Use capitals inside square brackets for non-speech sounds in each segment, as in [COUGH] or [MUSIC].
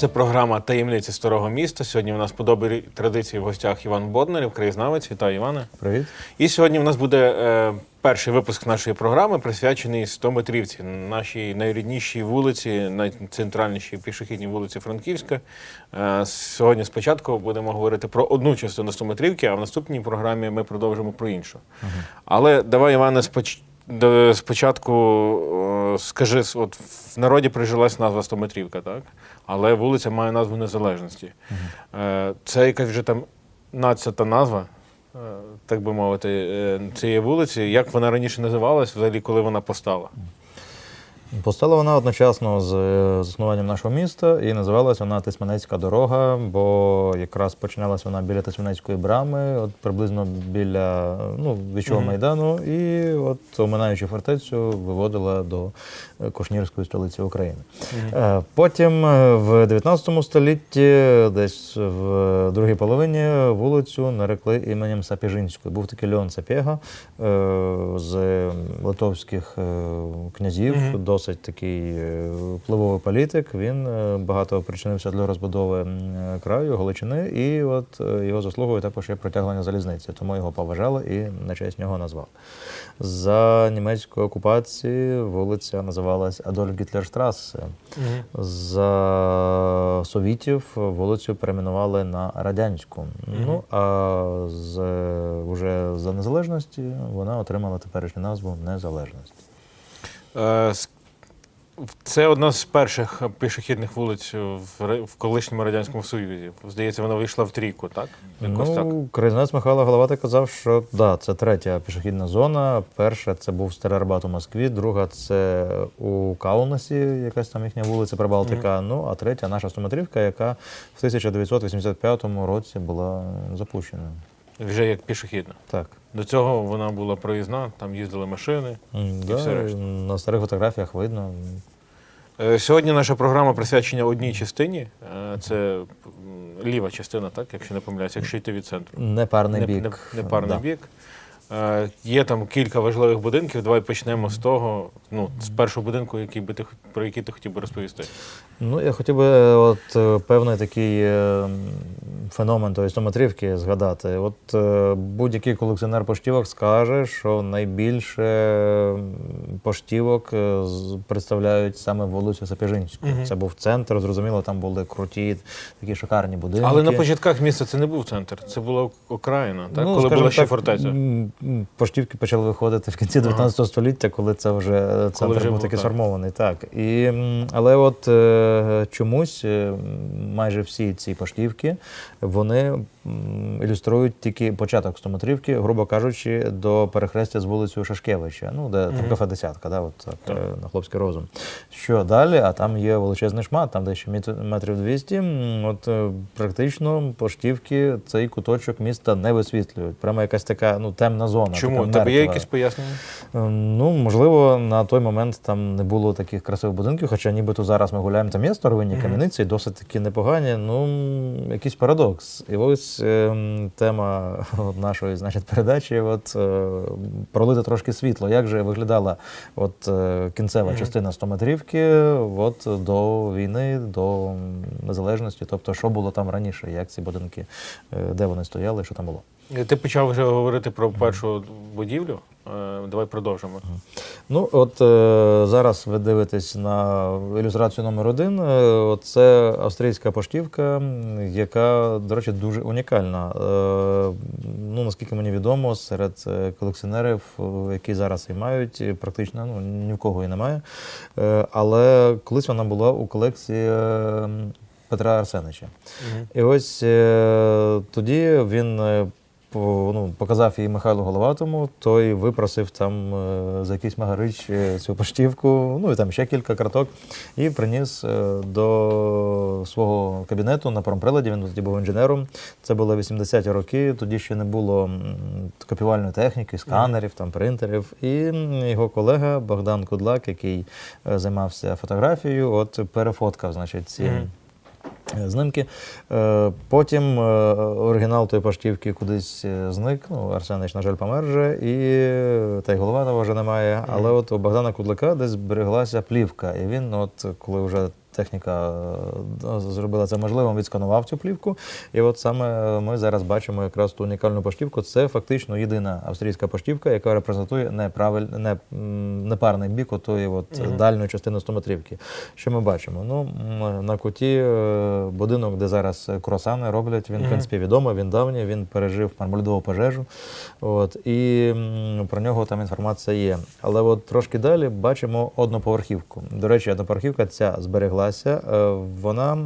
Це програма Таємниці старого міста. Сьогодні у нас по добрій традиції в гостях Іван Боднарів, краєзнавець. Вітаю, Іване. Привіт. І сьогодні у нас буде е, перший випуск нашої програми, присвячений 100-метрівці, нашій найріднішій вулиці, найцентральнішій пішохідній вулиці Франківська. Е, сьогодні спочатку будемо говорити про одну частину 100-метрівки, а в наступній програмі ми продовжимо про іншу. Але давай, Іване, споч... до- спочатку е, скажи, от в народі прижилась назва 100-метрівка, так? Але вулиця має назву Незалежності. Угу. Це якась вже там нацята назва, е, так би мовити, цієї вулиці. Як вона раніше називалась, взагалі, коли вона постала? Постала вона одночасно з е, заснуванням нашого міста і називалась вона Тисменецька дорога, бо якраз починалась вона біля Тисменецької брами, от приблизно біля ну, вічого Мгм. майдану, і от оминаючи фортецю, виводила до е, Кошнірської столиці України. Е, Потім е, в 19 столітті, десь в другій половині, вулицю нарекли іменем Сапіжинської. Був такий Леон Сапєга з литовських князів, Мгм. Досить такий е, впливовий політик. Він е, багато причинився для розбудови краю, Галичини, і от е, його заслугою також є протягнення залізниці, тому його поважали і на честь нього назвали. За німецької окупації вулиця називалась Адольф Гітлерштрасе. За совітів вулицю перейменували на радянську. Ну а з уже за незалежності вона отримала теперішню назву Незалежність. Це одна з перших пішохідних вулиць в, в колишньому Радянському Союзі. Здається, вона вийшла в трійку, так? Якось так. Ну, краєзнавець Михайло Головатий казав, що да, це третя пішохідна зона. Перша це був Старий Арбат у Москві, друга це у Каунасі, якась там їхня вулиця Прибалтика. Ну а третя наша стометрівка, яка в 1985 році була запущена. Вже як пішохідна. Так. До цього вона була проїзна, там їздили машини. М, І Да, все решта. на старих фотографіях видно. Е, Сьогодні наша програма присвячена одній частині. Е, Це м, ліва частина, так, якщо не помиляюся, якщо йти від центру. Непарний Не- бік. не- Непарний Да. бік. Е, Є там кілька важливих будинків. Давай почнемо з того, ну, з першого будинку, який би ти, про який ти хотів би розповісти. Ну, я хотів би от е, певний такий е, феномен тої стометрівки згадати. От будь-який колекціонер поштівок скаже, що найбільше поштівок представляють саме вулицю Сапіжинську. Мгм. Це був центр, зрозуміло, там були круті, такі шикарні будинки. Але на початках міста це не був центр, це була окраїна, так? Ну, коли була ще так, фортеця. Поштівки почали виходити в кінці 19 століття, коли це вже центр вже був такий так. сформований. Так. І, але от е, чомусь е, майже всі ці поштівки вони ілюструють тільки початок стометрівки, грубо кажучи, до перехрестя з вулицею Шашкевича, ну, де там кафе десятка, да, от, так, Так. е, на хлопський розум. Що далі? А там є величезний шмат, там десь ще метрів 200. От практично поштівки цей куточок міста не висвітлюють. Прямо якась така ну, темна зона. Чому? така тебе є якісь пояснення? Е, Ну, можливо, на той момент там не було таких красивих будинків, хоча нібито зараз ми гуляємо, там є старовинні Мгм. кам'яниці, досить такі непогані. Ну, якийсь парадокс. І ось е, тема [LAUGHS] от нашої значить, передачі от, е, пролити трошки світло. Як же виглядала от, е, кінцева Мгм. частина 100-метрівки от, до війни, до незалежності? Тобто, що було там раніше, як ці будинки, е, де вони стояли, що там було? Е, Ти почав вже говорити про першу будівлю. Е, Давай продовжимо. Ну, от е, зараз ви дивитесь на ілюстрацію номер один. Це австрійська поштівка, яка, до речі, дуже унікальна. Е, ну, наскільки мені відомо, серед колекціонерів, які зараз її мають, практично ну, ні в кого її немає. Е, але колись вона була у колекції е, Петра Арсенича. Мгм. І ось е, тоді він ну, показав її Михайлу Головатому, той випросив там е, за якийсь магарич е, цю поштівку, ну і там ще кілька карток, і приніс е, до свого кабінету на промприладі. Він тоді був інженером. Це були 80-ті роки. Тоді ще не було м, копіювальної техніки, сканерів, там принтерів. І його колега Богдан Кудлак, який займався фотографією, от перефоткав, значить, ці. Е, Знимки. Е, Потім е, оригінал тої поштівки кудись зник. Ну, Арсенич, на жаль, помер вже, і та й голова вже немає. Але от у Богдана Кудлика десь збереглася плівка. І він, от коли вже техніка е, зробила це можливим, відсканував цю плівку. І от саме ми зараз бачимо якраз ту унікальну поштівку. Це фактично єдина австрійська поштівка, яка репрезентує неправиль, не, непарний бік отої от дальньої частини 100-метрівки. Що ми бачимо? Ну, на куті е, будинок, де зараз кросани роблять, він, в принципі, відомий, він давній, він пережив мармольдову пожежу. От, і про нього там інформація є. Але от трошки далі бачимо одноповерхівку. До речі, одноповерхівка ця збереглася. Е, Вона е,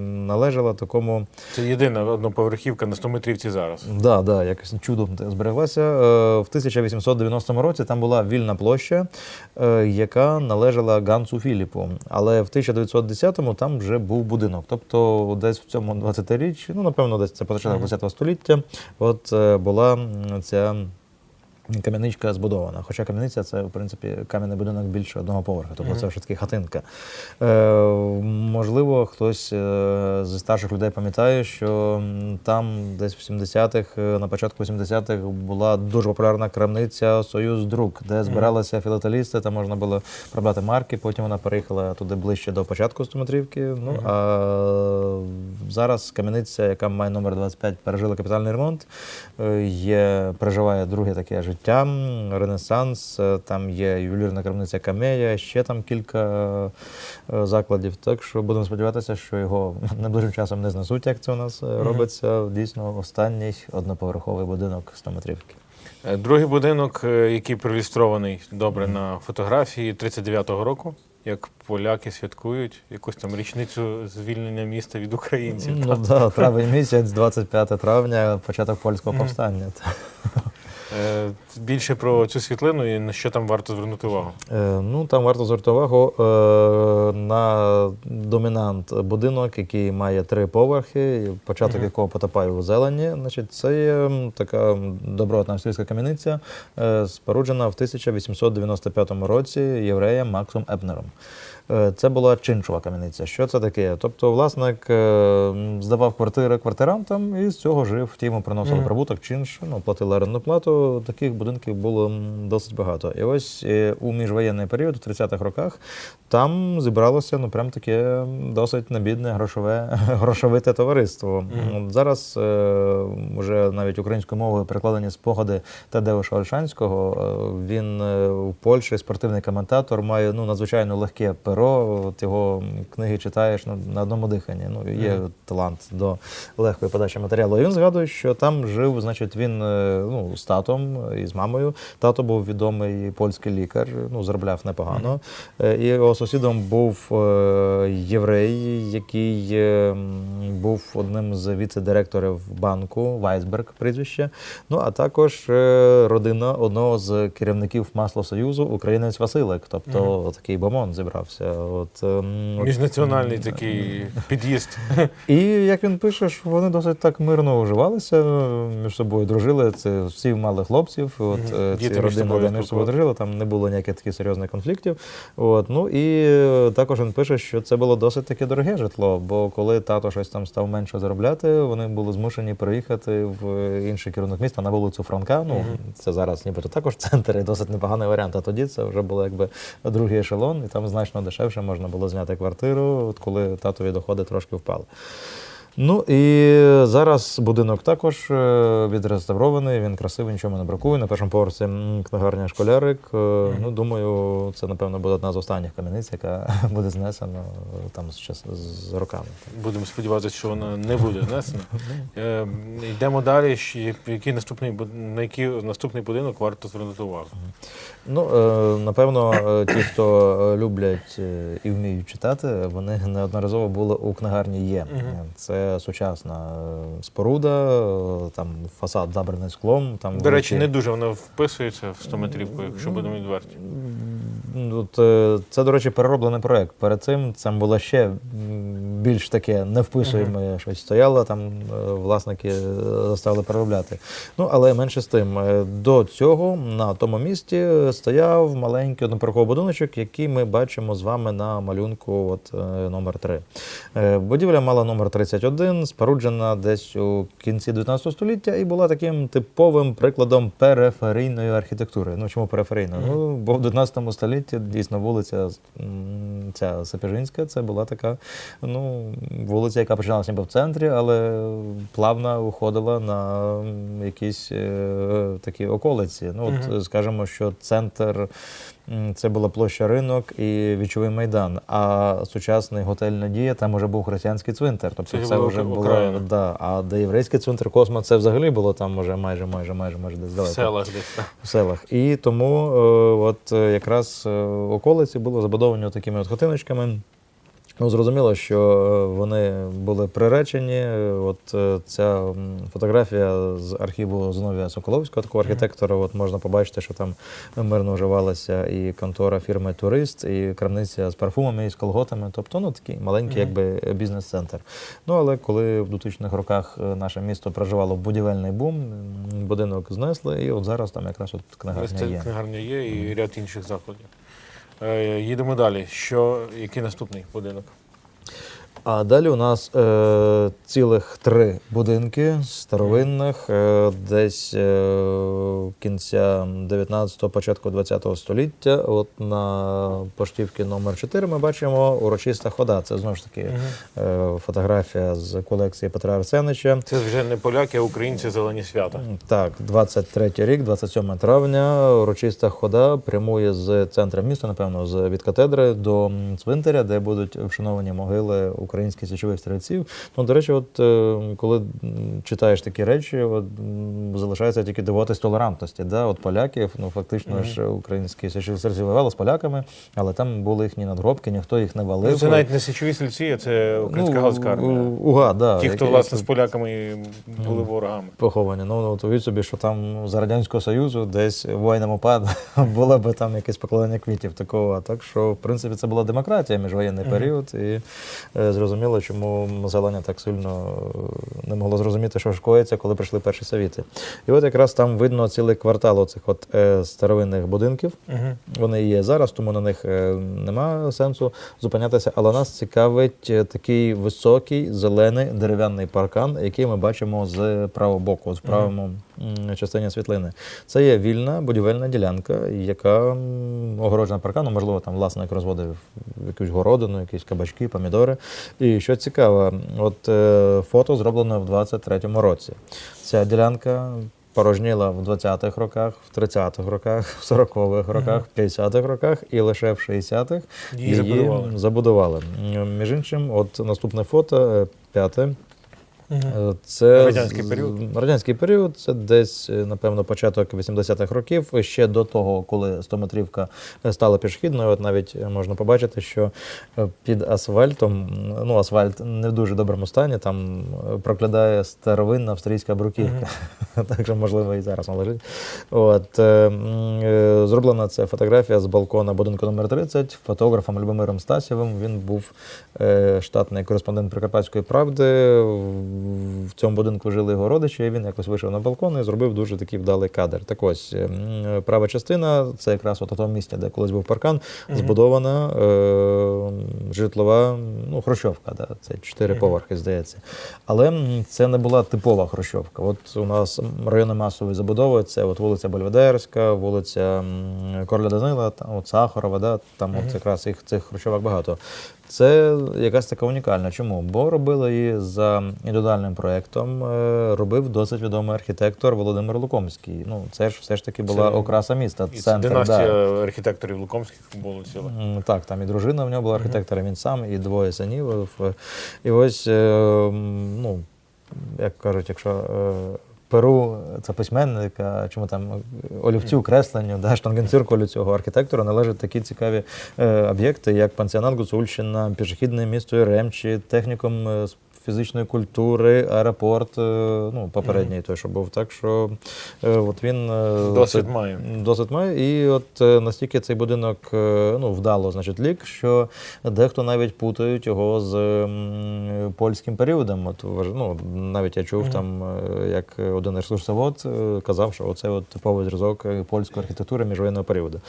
належала такому. Це єдина одноповерхівка на 100 метрівці зараз. Да, да, якось чудом так збереглася. Е, В 1890 році там була вільна площа, яка належала Гансу Філіпу. Але в 1910-му там вже був будинок. Тобто, десь в цьому 20-річчі, ну напевно, десь це початок 20 століття, от була ця. Кам'яничка збудована. Хоча кам'яниця це, в принципі, кам'яний будинок більше одного поверха, тобто це все таки хатинка. Е, можливо, хтось е, зі старших людей пам'ятає, що там десь в 70-х, е, на початку 80-х була дуже популярна крамниця Союз Друк, де збиралися філателісти, там можна було продати марки, потім вона переїхала туди ближче до початку стометрівки. Ну, а зараз кам'яниця, яка має номер 25, пережила капітальний ремонт, е, є, переживає друге таке життя, м, ренесанс, е, там є ювелірна крамниця Камея, ще там кілька е, закладів. Так що будемо сподіватися, що його [LAUGHS] найближчим часом не знесуть, як це у нас е, робиться. Дійсно, останній одноповерховий будинок 100 метрівки. Е, Другий будинок, е, який проілюстрований добре на фотографії 39-го року, як поляки святкують якусь там річницю звільнення міста від українців. Ну да, травень місяць, 25 травня, початок польського повстання. Е, Більше про цю світлину і на що там варто звернути увагу. Е, Ну, там варто звернути увагу е, на домінант будинок, який має три поверхи, початок якого потопає у зелені. Значить, це є така добротна австрійська кам'яниця, е, споруджена в 1895 році євреєм Максом Епнером. Е, Це була чинчова кам'яниця. Що це таке? Тобто, власник е, здавав квартири квартирантам і з цього жив. Ті йому приносили прибуток, чинш, ну, платили орендну плату. Таких будинків було досить багато. І ось е, у міжвоєнний період, в 30-х роках, там зібралося ну, прям таке досить небідне грошове, [LAUGHS] грошовите товариство. От Зараз е, вже навіть українською мовою перекладені спогади Тадеуша Ольшанського. Він в Польщі спортивний коментатор, має ну, надзвичайно легке перо. От його книги читаєш ну, на одному диханні. Ну, є талант до легкої подачі матеріалу. І він згадує, що там жив, значить, він е, ну, з татом і з мамою. Тато був відомий польський лікар, ну, заробляв непогано. Е, І його сусідом був е, єврей, який був одним з віце-директорів банку Вайсберг прізвище. Ну а також родина одного з керівників Маслосоюзу, українець Василик, тобто такий бомон зібрався. От, ем, от, Міжнаціональний такий під'їзд. і як він пише, що вони досить так мирно уживалися, е, між собою дружили. Це всі мали хлопців. От е, Діти ці між родини собою між собою дружили, там не було ніяких таких серйозних конфліктів. От ну і е, також він пише, що це було досить таке дороге житло. Бо коли тато щось там став менше заробляти, вони були змушені переїхати в інший керівник міста на вулицю Франка. Ну це зараз нібито також [LAUGHS] центр і досить непоганий варіант. А тоді це вже було якби другий ешелон, і там значно дешевше можна було зняти квартиру, от коли татові доходи трошки впали. Ну і зараз будинок також е, відреставрований, він красивий, нічого не бракує. На першому поверсі книгарня школярик. Е, Ну, думаю, це, напевно, буде одна з останніх кам'яниць, яка [LAUGHS] буде знесена е, там з, час- з роками. Будемо сподіватися, що вона не буде знесена. [LAUGHS] Йдемо далі. Який наступний на який наступний будинок варто звернути увагу? Ну, е, напевно, е, ті, хто е, люблять і вміють читати, вони неодноразово були у книгарні є. Це сучасна споруда, там фасад забраний склом. Там До речі, не дуже вона вписується в 100 метрівку, якщо будемо відверті. От, це, до речі, перероблений проект. Перед цим там була ще більш таке невписуєме щось стояло, там власники заставили переробляти. Ну, але менше з тим, до цього на тому місці стояв маленький одноповерховий будиночок, який ми бачимо з вами на малюнку от, е, номер 3. Е, Будівля мала номер 31, споруджена десь у кінці 19 століття і була таким типовим прикладом периферійної архітектури. Ну чому периферійної? Ну, бо в 19 столітті дійсно вулиця ця Сапіжинська, це була така ну, вулиця, яка починалася ніби в центрі, але плавно уходила на якісь е, такі околиці. Ну, от, скажімо, що центр. М, Це була площа ринок і вічовий майдан. А сучасний готель Надія там вже був християнський цвинтар. Тобто Це це, вже було да. А де єврейський цвинтар Космо, це взагалі було там вже майже, майже, майже, майже десь В селах десь. в селах. І тому е, от е, якраз в околиці було забудовані такими от хатиночками. Ну, зрозуміло, що е, вони були приречені. От е, ця фотографія з архіву Зиновія Соколовського, такого архітектора, от можна побачити, що там мирно вживалася і контора фірми Турист, і крамниця з парфумами і з колготами. Тобто, ну такий маленький, якби бізнес-центр. Ну але коли в 2000-х роках е, наше місто проживало будівельний бум, будинок знесли, і от зараз там якраз от книгарня є. книгарня є і ряд інших закладів. Е, Їдемо далі. Що, який наступний будинок? А далі у нас е, цілих три будинки старовинних, е, десь е, кінця 19-го, початку 20-го століття. От на поштівці номер 4 ми бачимо урочиста хода. Це знову ж таки е, фотографія з колекції Петра Арсенича. Це вже не поляки, а українці зелені свята. Так, 23 рік, 27 травня, урочиста хода прямує з центру міста, напевно, з від катедри до цвинтаря, де будуть вшановані могили українських січових стрільців. Ну, до речі, от е, коли читаєш такі речі, от, залишається тільки дивуватись толерантності. Да? От поляків, ну фактично Мгм. ж українські січові стрільці воювали з поляками, але там були їхні надгробки, ніхто їх не валив. Ну, Це навіть не січові сільці, а це українська Ну, галська армія. Уга, да, Ті, хто власне з поляками були ворогами. поховані. Ну, ну, от уявіть собі, що там за Радянського Союзу десь воїнам УПА [LAUGHS] було б там якесь покладання квітів такого. Так що, в принципі, це була демократія міжвоєнний Мгм. період, і е, зрозуміло, чому населення так сильно е, не могло зрозуміти, що ж коїться, коли прийшли перші совіти. І от якраз там видно цілий квартал оцих от е, старовинних будинків. Угу. Вони є зараз, тому на них е, нема сенсу зупинятися. Але нас цікавить такий високий зелений дерев'яний паркан, який ми бачимо з правого боку, з правому м, частині світлини. Це є вільна будівельна ділянка, яка м, огороджена парканом, можливо, там власник розводив якусь городину, якісь кабачки, помідори. І що цікаво, от е, фото зроблено в 23-му році. Ця ділянка порожніла в 20-х роках, в 30-х роках, в 40-х роках, в 50-х роках і лише в 60-х Її забудували. забудували. Між іншим, от наступне фото, е, п'яте. Угу. Е, Це Радянський період? Радянський період це десь, е, напевно, початок 80-х років, ще до того, коли 100-метрівка е, стала пішохідною. От навіть можна побачити, що під асфальтом, ну асфальт не в дуже доброму стані, там проглядає старовинна австрійська бруківка. [LAUGHS] Так що, можливо, і зараз вона лежить. От, зроблена ця фотографія з балкона будинку номер 30 фотографом Любомиром Стасєвим. Він був е, штатний кореспондент Прикарпатської правди. В- цьому будинку жили його родичі, і він якось вийшов на балкон і зробив дуже такий вдалий кадр. Так ось, е, права частина це якраз от того місця, де колись був паркан, збудована е, житлова ну, хрущовка. Да, це чотири поверхи, здається. Але це не була типова хрущовка. От у нас райони масової забудови це от вулиця Бельведерська, вулиця м, Короля Данила, там, от Сахарова, да, там от якраз їх цих хрущовок багато. Це якась така унікальна. Чому? Бо робили її за індивідуальним проєктом, е, робив досить відомий архітектор Володимир Лукомський. Ну, це ж все ж таки була Це- окраса міста. І це центр, династія да. архітекторів Лукомських була ціла. Так, там і дружина в нього була архітектором, він сам, і двоє синів. І ось, е, ну, як кажуть, якщо е, Перу це письменник, чому там е, олівцю, кресленню, да, штангенциркулю цього архітектора належать такі цікаві е, об'єкти, як пансіонат Гуцульщина, пішохідне місто Ремчі, технікум е, з фізичної культури, аеропорт, е, ну, попередній той, що був. Так що е, от він е, Досвід це- має. Досить має. І от настільки цей будинок ну, вдало значить, лік, що дехто навіть путають його з польським періодом. От, ну, навіть я чув там, е, як один екскурсовод е, казав, що це от типовий зразок польської архітектури міжвоєнного періоду.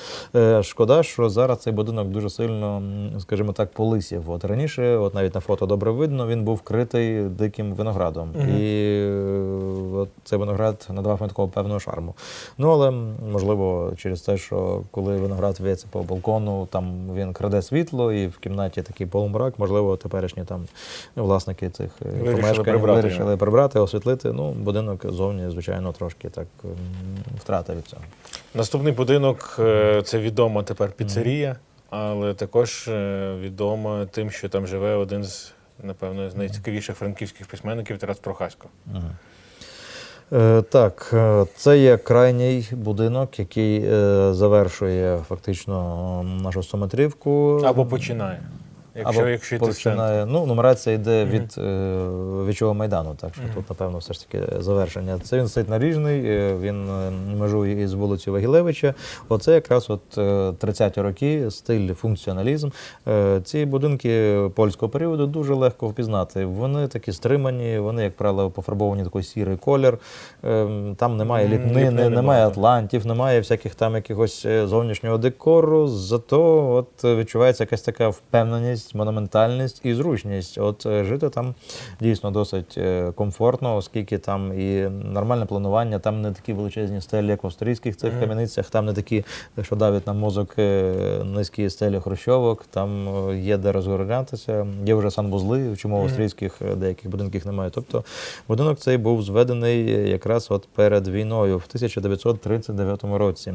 Шкода, що зараз цей будинок дуже сильно, скажімо так, полисів. От раніше, от навіть на фото добре видно, він був вкритий диким виноградом. Мгм. І е, от цей виноград надавав йому такого певного шарму. Ну але можливо, через те, що коли виноград в'ється по балкону, там він краде світло, і в кімнаті такий полумрак, можливо, теперішні там власники цих Вирішили помешкань прибрати вирішили прибрати, освітлити. Ну, будинок зовні, звичайно, трошки так м, втратив від цього. Наступний будинок е, це відома тепер піцерія, але також е, відома тим, що там живе один з, напевно, з найцікавіших франківських письменників Тарас Прохасько. Е, Так, е, це є крайній будинок, який е, завершує фактично нашу стометрівку. Або починає. Якщо, Або якщо починає. Ну, нумерація йде від е, вічового майдану, так що Мгм. тут, напевно, все ж таки завершення. Це він стоїть наріжний, е, він е, межує із вулицею Вагілевича. Оце якраз от е, 30-ті роки, стиль функціоналізм. Ці будинки польського періоду дуже легко впізнати. Вони такі стримані, вони, як правило, пофарбовані такий сірий колір. Там немає М, ліпнини, ліпнини немає атлантів, немає всяких там якихось зовнішнього декору. Зато от відчувається якась така впевненість, монументальність і зручність. От е, жити там дійсно досить е, комфортно, оскільки там і нормальне планування, там не такі величезні стелі, як в австрійських цих Мгм. кам'яницях, там не такі, що давить на мозок е, низькі стелі хрущовок, там є де розгорнятися, є вже санвузли, чому в австрійських деяких будинків немає. Тобто будинок цей був зведений якраз от перед війною в 1939 році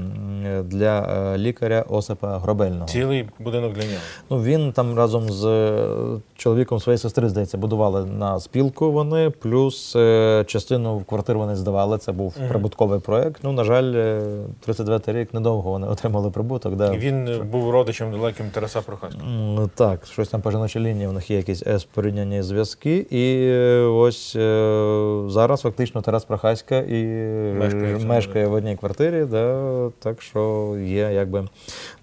для лікаря Осипа Гробельного. Цілий будинок для нього. Ну, він там разом з е, чоловіком своєї сестри, здається, будували на спілку вони, плюс е, частину квартир вони здавали. Це був Мгм. прибутковий проєкт. Ну, на жаль, е, 39-й рік недовго вони отримали прибуток. Да. І він е, був родичем далеким Тараса Прохасько. М, Так, щось там по жіночій лінії, в них є якісь е, споріднені зв'язки. І е, ось е, зараз фактично Тарас Прохаська і е, Мешкає мешкає в одній квартирі, да, так що є якби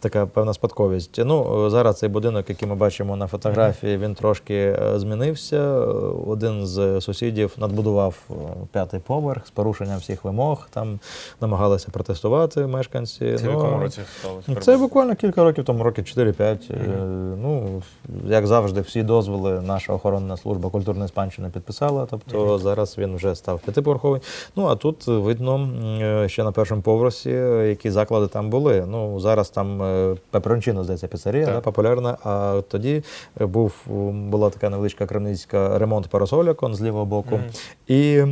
така певна спадковість. Ну, зараз цей будинок, який ми бачимо на фотографії, він трошки е, змінився. Один з сусідів надбудував е, п'ятий поверх з порушенням всіх вимог. Там намагалися протестувати мешканці. Це в Ну, якому році сталося? Ну, Це буквально кілька років тому, років 4-5. Е, Ну, як завжди, всі дозволи наша охоронна служба культурної спадщини підписала. Тобто зараз він вже став п'ятиповерховий. Ну а тут видно е, ще на першому поверсі, які заклади там були. Ну зараз там Пеперончино, здається, піцерія, да, популярна. А тоді був була така невеличка крамницька ремонт парасоляк он з лівого боку. Мгм. І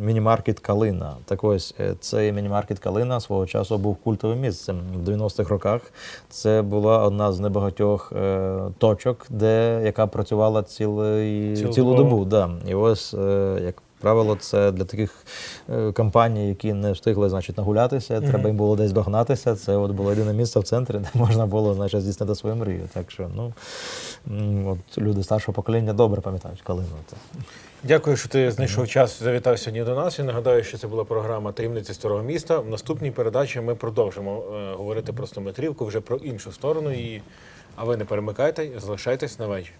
міні-маркет Калина. Так ось е, цей міні-маркет Калина свого часу був культовим місцем в 90-х роках. Це була одна з небагатьох е, точок, де яка працювала цілий, цілу добу. Да. І ось е, як. Правило, це для таких е, компаній, які не встигли значить, нагулятися, Мгм. треба їм було десь догнатися. Це от було єдине місце в центрі, [LAUGHS] де можна було значить, здійснити свою мрію. Так що ну, от люди старшого покоління добре пам'ятають Калину. Це. Дякую, що ти знайшов час, завітав сьогодні до нас. І нагадаю, що це була програма Таємниці старого міста. В наступній передачі ми продовжимо е, говорити про стометрівку вже про іншу сторону її. А ви не перемикайте, залишайтесь на вечір.